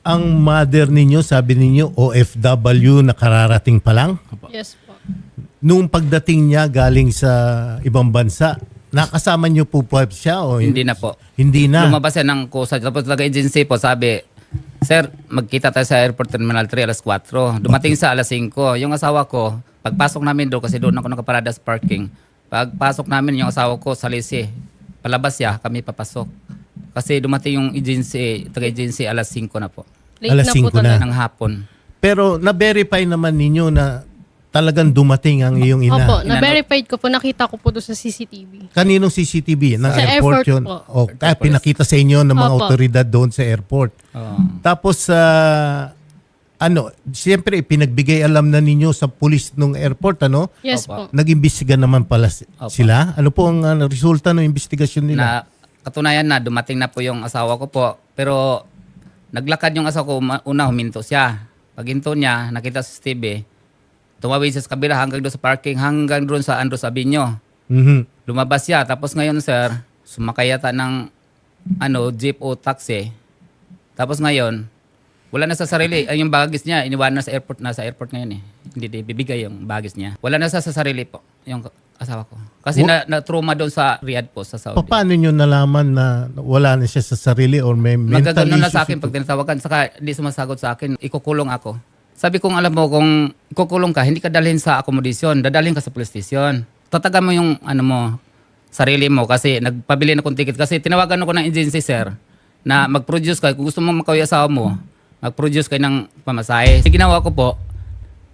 ang mother ninyo, sabi ninyo, OFW na kararating pa lang? Yes po. Nung pagdating niya galing sa ibang bansa, nakasama niyo po po siya o Hindi na po. Hindi na. Lumabas yan ng kusa. Tapos taga-agency po, sabi, Sir, magkita tayo sa Airport Terminal 3 alas 4. Dumating sa alas 5. Yung asawa ko, pagpasok namin doon, kasi doon ako nakaparada sa parking. Pagpasok namin, yung asawa ko sa lisi. Palabas siya, kami papasok. Kasi dumating yung agency, taga-agency alas 5 na po. Late Alas na po 5 na. talaga. Ng hapon. Pero na-verify naman ninyo na talagang dumating ang iyong ina. Opo, na-verified ko po. Nakita ko po doon sa CCTV. Kaninong CCTV? Ng Sa airport, airport yun? po. O, kaya pinakita sa inyo ng mga Opo. otoridad doon sa airport. Oo. Tapos, sa ano, siyempre, pinagbigay alam na ninyo sa pulis ng airport, ano? Yes Opo. po. Nag-imbestiga naman pala si- Opo. sila. Ano po ang ano, resulta ng investigasyon nila? na katunayan na dumating na po yung asawa ko po. Pero naglakad yung asawa ko, una huminto siya. Pag hinto niya, nakita sa TV, tumawid siya sa kabila hanggang doon sa parking, hanggang doon sa Andros Avenue. Mhm. Lumabas siya. Tapos ngayon, sir, sumakay yata ng ano, jeep o taxi. Tapos ngayon, wala na sa sarili. Ay, yung bagis niya, iniwan na sa airport, nasa airport ngayon eh. Hindi di bibigay yung bagis niya. Wala na sa, sa sarili po, yung asawa ko. Kasi na, na-trauma doon sa Riyadh po, sa Saudi. Pa- Paano nyo nalaman na wala na siya sa sarili or may mental Magagano na issues sa akin ito? pag tinatawagan, saka di sumasagot sa akin, ikukulong ako. Sabi kong alam mo, kung ikukulong ka, hindi ka dalhin sa accommodation, dadalhin ka sa police station. Tatagan mo yung ano mo, sarili mo kasi nagpabili na kong ticket. Kasi tinawagan ako ng agency, sir, na mag-produce ka. Kung gusto mo makawi asawa mo, mag-produce kayo ng pamasahe. Yung ginawa ko po,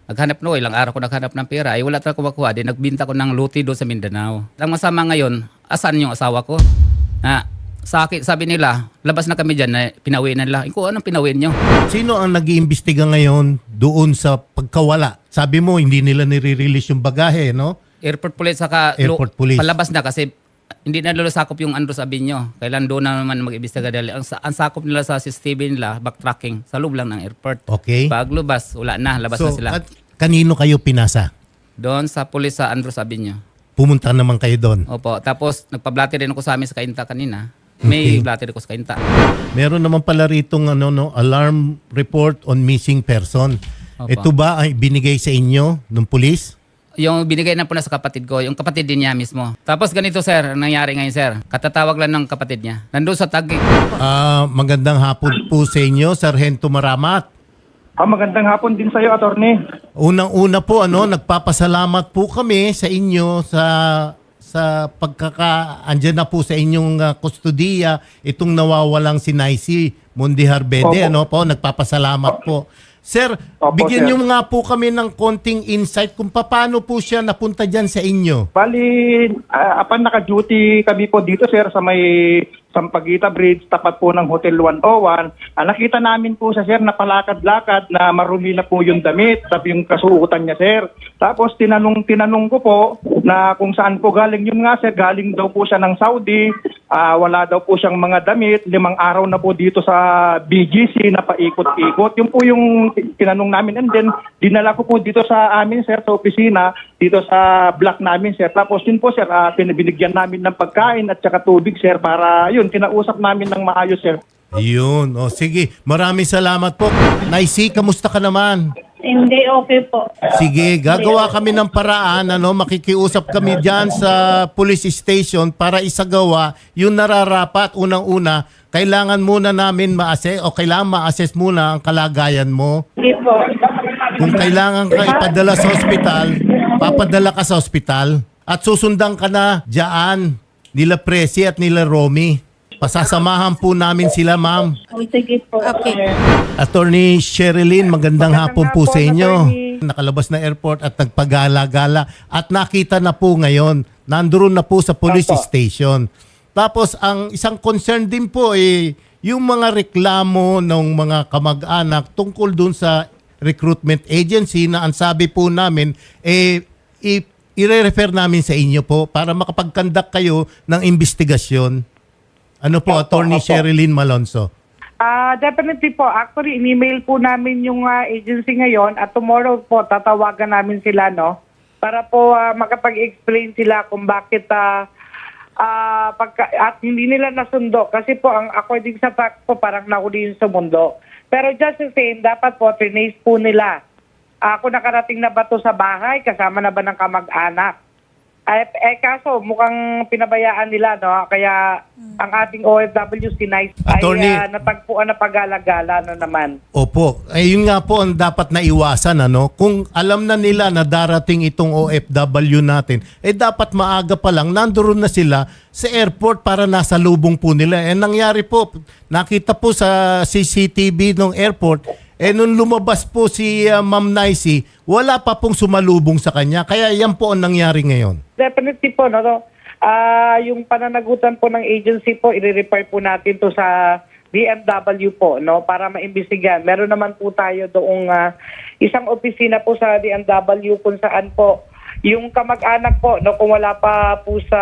naghanap no, ilang araw ko naghanap ng pera, ay wala talaga ko makuha. Di nagbinta ko ng luti doon sa Mindanao. Ang masama ngayon, asan yung asawa ko? Na, sa akin, sabi nila, labas na kami dyan, na pinauwi na nila. Ikaw, anong pinauwi nyo? Sino ang nag-iimbestiga ngayon doon sa pagkawala? Sabi mo, hindi nila nire-release yung bagahe, no? Airport police, saka Airport police. palabas na kasi hindi na lalo sakop yung Andros Avenue. Kailan doon na naman mag-ibistiga dahil ang, ang sakop nila sa CCTV nila, backtracking, sa loob lang ng airport. Okay. Pag lubas, wala na, labas so, na sila. at kanino kayo pinasa? Doon sa police sa Andros Avenue. Pumunta naman kayo doon. Opo. Tapos, nagpa-blatter din ako sa amin sa Kainta kanina. May Okay. blatter ako sa Kainta. Meron naman pala ritong ano, no, alarm report on missing person. Opo. Ito ba ay binigay sa inyo ng pulis? Yung binigay na po na sa kapatid ko, yung kapatid din niya mismo. Tapos ganito sir, ang nangyari ngayon sir, katatawag lang ng kapatid niya. Nandun sa Taguig. Ah, magandang hapon po sa inyo, Sargento Maramat. Ah, magandang hapon din sa iyo, attorney. Unang-una po ano, nagpapasalamat po kami sa inyo sa sa pagkaka andyan na po sa inyong uh, kustodiya itong nawawalang si Naisi Mundi Harbede Opo. ano po nagpapasalamat po Sir, Opo, bigyan sir. niyo nga po kami ng konting insight kung paano po siya napunta diyan sa inyo. Bali, ah, apan naka-duty kami po dito, sir, sa may Sampaguita Bridge, tapat po ng Hotel 101. Ah, nakita namin po sa sir na palakad-lakad na marumi na po yung damit, tapos yung kasuotan niya, sir. Tapos tinanong tinanong ko po na kung saan po galing yun nga, sir. Galing daw po siya ng Saudi. Ah, wala daw po siyang mga damit. Limang araw na po dito sa BGC na paikot-ikot. Yun po yung tinanong namin. And then, dinala ko po dito sa amin, sir, sa opisina, dito sa block namin, sir. Tapos yun po, sir, ah, pinabinigyan namin ng pagkain at saka tubig, sir, para yun, kinausap namin ng maayos, sir. Ayun. O sige, maraming salamat po. Naisi, kamusta ka naman? Hindi, okay po. Sige, gagawa kami ng paraan, ano, makikiusap kami diyan sa police station para isagawa yung nararapat unang-una. Kailangan muna namin ma-assess o kailangan ma-assess muna ang kalagayan mo. Hindi po. Kung kailangan ka ipadala sa ospital, papadala ka sa ospital at susundan ka na diyan nila Presi at nila Romy. Pasasamahan po namin sila, ma'am. Oh, sige po. Okay. Attorney Sherilyn, magandang hapon po sa inyo. attorney. Nakalabas na airport at nagpagala-gala at nakita na po ngayon. Nandoon na po sa police Opo. station. Tapos ang isang concern din po eh, yung mga reklamo ng mga kamag-anak tungkol dun sa recruitment agency na ang sabi po namin eh i- i-refer namin sa inyo po para makapag-conduct kayo ng investigasyon. Ano po, Opo, Attorney opo. Sherilyn Malonzo? Ah, definitely po. Actually, in-email po namin yung ah, agency ngayon at tomorrow po tatawagan namin sila, no? Para po ah, makapag-explain sila kung bakit ah, ah, pagka, at hindi nila nasundo kasi po ang according sa fact po parang nahuli yun sa mundo. Pero just the same, dapat po, trinace po nila. Ako nakarating na ba to sa bahay? Kasama na ba ng kamag-anak? Eh, eh kaso, mukhang pinabayaan nila, no? Kaya ang ating OFW si Nice Attorney- ay ah, natagpuan na pagala-gala na naman. Opo. Eh, yun nga po ang dapat na iwasan. Ano? Kung alam na nila na darating itong OFW natin, eh dapat maaga pa lang nandoon na sila sa airport para nasa lubong po nila. Eh nangyari po, nakita po sa CCTV ng airport, eh nung lumabas po si uh, Ma'am Nicey, wala pa pong sumalubong sa kanya. Kaya yan po ang nangyari ngayon. Definitely po, no? no? Ah, yung pananagutan po ng agency po, i-refer po natin to sa DMW po, no? Para maimbestigahan. Meron naman po tayo doong ah, isang opisina po sa DMW kung saan po yung kamag-anak po, no? Kung wala pa po sa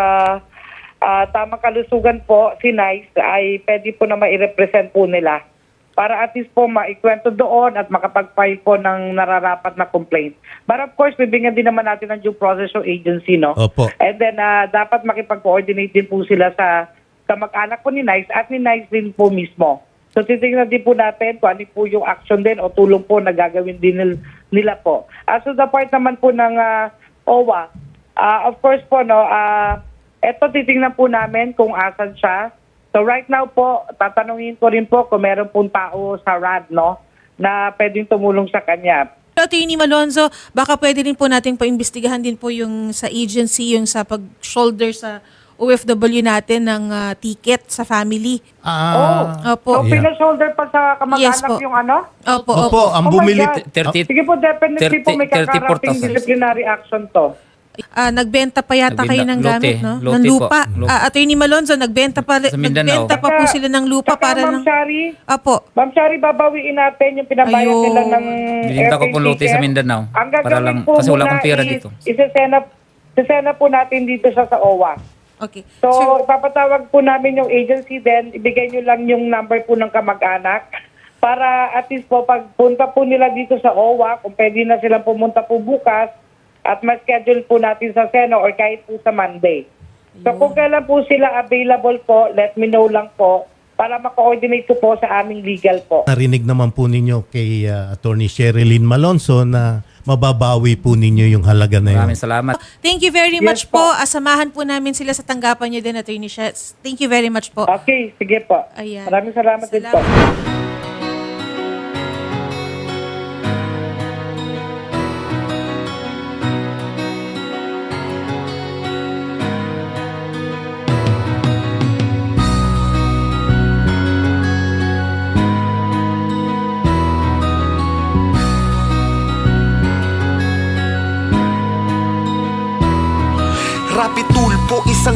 ah, tamang kalusugan po, si Nice, ay pwede po na mai-represent po nila para at least po maikwento doon at makapag-file po ng nararapat na complaint. But of course, bibigyan din naman natin ng due process yung agency, no? Opo. And then, ah, dapat makipag-coordinate din po sila sa kamag-anak po ni Nice at ni Nice din po mismo. So, titignan din po natin kung ano po yung action din o tulong po na gagawin din nil- nila po. As to the part naman po ng ah, OWA, ah, of course po, no, ah, eto titingnan po namin kung asan siya. So right now po, tatanungin ko rin po kung meron pong tao sa RAD, no, na pwedeng tumulong sa kanya. Attorney Malonzo, baka pwede rin po natin paimbestigahan din po yung sa agency, yung sa pag-shoulder sa OFW natin ng ah, ticket sa family. Ah, Opo. So, Yeah. pinashoulder pa sa Yes kamag-anak po. yung ano? Opo, Opo, opo. ang Oh bumili... God. 30 Sige po, definitely po may 30 kakarating 34,000. disciplinary action to. Ah, nagbenta pa yata Nagbenta- kayo ng lote. gamit, no? Lote ng po. lupa. Lote. Ah, Attorney Malonzo, nagbenta pa, Sa Mindanao. nagbenta pa po Saka- sila ng lupa saka, para Ma'am ng... Shari, Opo. Ma'am Shari, babawiin natin yung pinabayad Ayun. nila ng Binenta ko airfare pong lote ticket. sa Mindanao. Ang Para gagawin lang- po kasi wala muna akong pera is, dito. Isasena, isasena po natin dito sa sa OWA. Okay. So, Sir, ipapatawag po namin yung agency then ibigay nyo lang yung number po ng kamag-anak para at least po pagpunta po nila dito sa OWA, kung pwede na silang pumunta po bukas at ma-schedule po natin sa Seno or kahit po sa Monday. So kung kailan po sila available po, let me know lang po para ma-coordinate ko po sa aming legal po. Narinig naman po ninyo kay uh, Attorney Sherilyn Malonzo na mababawi po ninyo yung halaga na yun. Maraming salamat. thank you very Yes much po. po. Asamahan po namin sila sa tanggapan niyo din, Attorney Shetz. Thank you very much po. Okay, sige po. Ayan. Maraming salamat, din po. Isang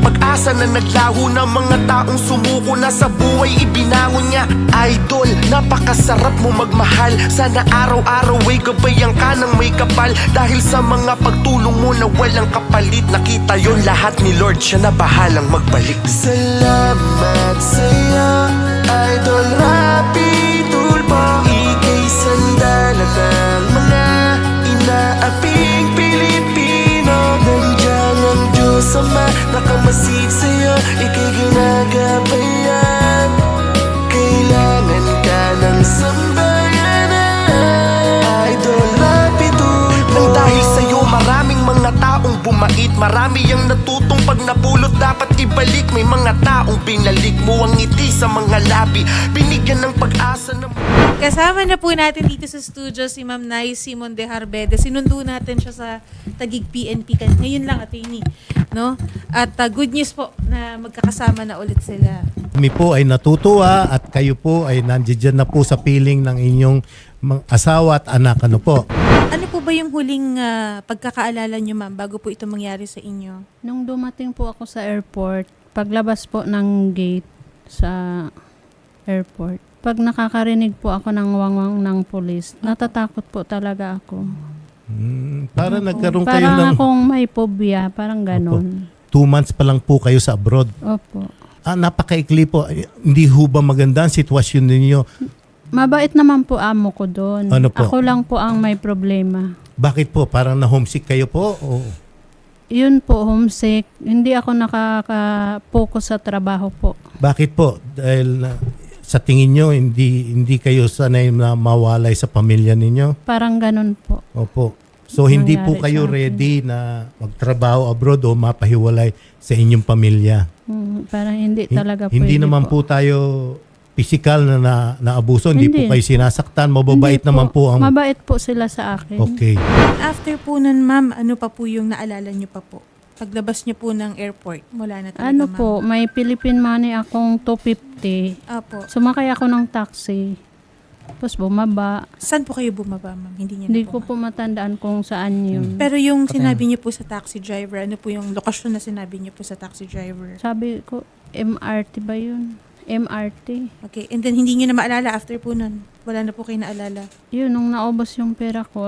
pag-asa na naglaho na Mga taong sumuko na sa buhay ibinangon niya Idol, napakasarap mo magmahal. Sana araw-araw ay gabayan ka ng may kapal. Dahil sa mga pagtulong mo na walang kapalit Nakita yon lahat ni Lord, siya na bahalang magbalik. Salamat sa'yo, Idol. Rapi Tulpo. Ika'y sandala ng mga inaaping Pilipino. Nandiyan ang Diyos Ama Nakamasid sa'yo, ika'y ginagabayan Kailangan ka ng sambayanan. Idol Rapi Tulpo Nang dahil sa'yo maraming mga taong bumait. Marami ang natutong pag napulot. Dapat ibalik May mga taong binalik mo ang ngiti sa mga labi. Binigyan ng pag-asa ng Kasama na po natin dito sa studio si Ma'am Nay Simon de Harbede. Sinundo natin siya sa Tagig PNP kan ngayon lang attorney, no? At uh, good news po na magkakasama na ulit sila. Kami po ay natutuwa at kayo po ay nandiyan na po sa piling ng inyong mga asawa at anak. Ano po? Ano po ba yung huling ah, pagkakaalala niyo ma'am bago po ito mangyari sa inyo? Nung dumating po ako sa airport, paglabas po ng gate sa airport, pag nakakarinig po ako ng wangwang ng pulis, natatakot po talaga ako. Hmm, para nagkaroon kayo Parang ng akong may phobia, parang ganon. two months pa lang po kayo sa abroad. Opo. Ah, napakaikli po. Hindi ho ba maganda ang sitwasyon ninyo? Mabait naman po amo ko doon. Ano po? Ako lang po ang may problema. Bakit po? Parang na-homesick kayo po? O Yun po, homesick. Hindi ako nakaka-focus sa trabaho po. bakit po? Dahil na- sa tingin nyo, hindi, hindi kayo sanay na mawalay sa pamilya ninyo? Parang ganon po. Opo. So, hindi po Nangyari kayo sa akin. ready na magtrabaho abroad o mapahiwalay sa inyong pamilya? Mm, parang hindi Hin- talaga Hindi pwede naman po tayo physical na, na, na abuso. Hindi, po Hindi. kayo sinasaktan. Mababait Hindi naman po, ang... Mabait po sila sa akin. Okay. After po nun, ma'am, ano pa po yung naalala niyo pa po? Paglabas niyo po ng airport, wala na talaga, Ano ma'am. po, may Philippine money akong 250. Apo. Sumakay ako ng taxi. Tapos bumaba. Saan po kayo bumaba, ma'am? Hindi niyo na Hindi po, ko po matandaan kung saan yun. Pero yung sinabi niyo po sa taxi driver, ano po yung lokasyon na sinabi niyo po sa taxi driver? Sabi ko, MRT ba yun? MRT. Okay, and then hindi niyo na maalala after po nun. Wala na po kayo naalala. Yun, nung naubos yung pera ko,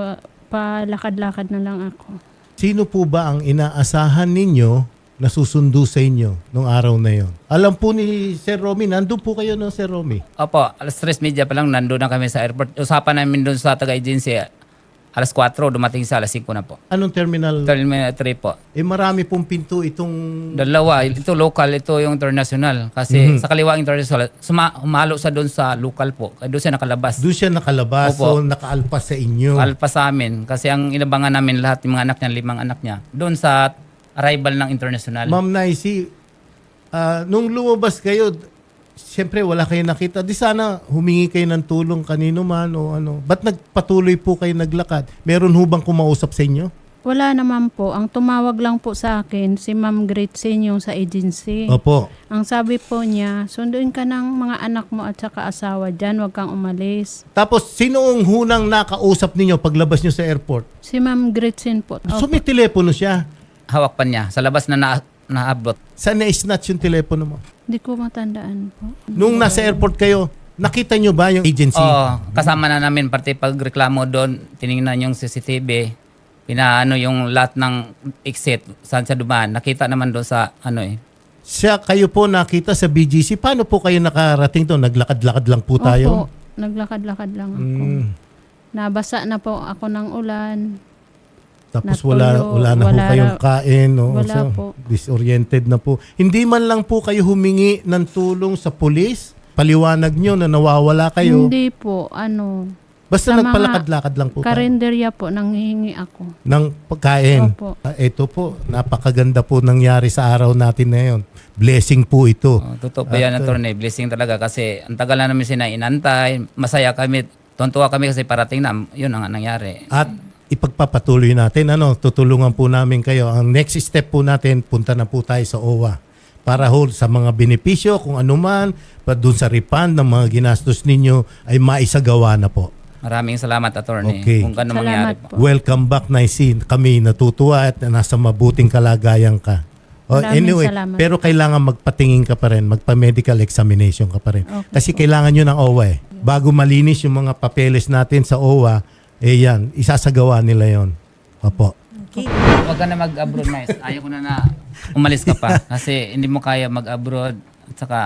palakad-lakad na lang ako. Sino po ba ang inaasahan ninyo na susundo sa inyo nung araw na yon? Alam po ni Sir Romy, nandun po kayo no, Sir Romy. Opo, alas 3 media pa lang nandun na kami sa airport. Usapan namin doon sa taga-agency, alas 4, dumating sa alas 5 na po. Anong terminal? Terminal 3 po. Eh marami pong pinto itong... Dalawa, ito local, ito yung international. Kasi sa kaliwa international, suma, humalo sa doon sa local po. Kaya doon siya nakalabas. Doon siya nakalabas, Opo. so nakaalpas sa inyo. Alpa sa amin. Kasi ang inabangan namin lahat, yung mga anak niya, limang anak niya, doon sa arrival ng international. Ma'am Naisi, ah, nung lumabas kayo, siyempre wala kayo nakita. Di sana humingi kayo ng tulong kanino man o ano. Ba't nagpatuloy po kayo naglakad? Meron hubang kumausap sa inyo? Wala naman po. Ang tumawag lang po sa akin, si Ma'am Gretchen yung sa agency. Opo. Ang sabi po niya, sunduin ka ng mga anak mo at saka asawa dyan, huwag kang umalis. Tapos, sino ang hunang nakausap ninyo paglabas nyo sa airport? Si Ma'am Gretchen po. So may telepono siya. Hawak pa niya. Sa labas na na naabot. Saan na-snatch yung telepono mo? Hindi ko matandaan po. Nung nasa airport kayo, nakita nyo ba yung agency? Oo, kasama na namin pati pagreklamo doon, tiningnan yung CCTV, pinaano yung lahat ng exit, saan siya dumaan. Nakita naman doon sa ano eh. Siya, kayo po nakita sa BGC. Paano po kayo nakarating to? Naglakad-lakad lang po tayo? Opo, naglakad-lakad lang ako. Mm. Nabasa na po ako ng ulan. Tapos Natuyo, wala wala na wala po kayong na- kain o wala so, po. disoriented na po. Hindi man lang po kayo humingi ng tulong sa pulis? Paliwanag nyo na nawawala kayo. Hindi po, ano, Basta sa nagpalakad-lakad lang po karinderya po, nanghihingi ako. ng pagkain. Opo. Ah, ito po, napakaganda po nangyari sa araw natin na yun. Blessing po ito. Oh, totoo pa yan, At, uh, attorney. Blessing talaga kasi ang tagal na namin sila inantay. Masaya kami. Tontuwa kami kasi parating na. Yun ang nangyari. At ipagpapatuloy natin, ano, tutulungan po namin kayo. Ang next step po natin, punta na po tayo sa OWA para hold sa mga benepisyo, kung ano man, pa dun sa refund ng mga ginastos ninyo ay maisagawa na po. Maraming salamat, attorney. Okay. Kung gano'n Salamat mangyari po. po. Welcome back, Naisin. Kami natutuwa at nasa mabuting kalagayan ka. Oh, Maraming anyway, salamat. pero kailangan magpatingin ka pa rin, magpa-medical examination ka pa rin. Okay Kasi kailangan nyo ng OWA eh. Bago malinis yung mga papeles natin sa OWA, eh yan, isasagawa nila yon. Opo. Okay. Huwag ka na mag-abroad, Nice. Ayaw ko na na umalis ka pa. Kasi hindi mo kaya mag-abroad. At saka,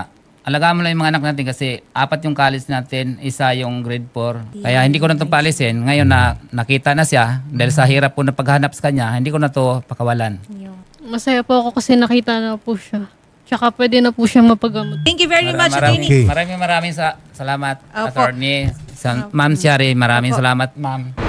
alagaan mo lang yung mga anak natin kasi apat yung college natin, isa yung grade 4. Kaya hindi ko na ito palisin. Ngayon na nakita na siya, dahil sa hirap po na paghanap sa kanya, hindi ko na to pakawalan. Masaya po ako kasi nakita na po siya. Tsaka pwede na po siya mapagamot. Thank you very much, Attorney. Okay. maraming maraming sa, salamat, Opo. attorney. Sa, Ma'am Shari, maraming salamat, ma'am.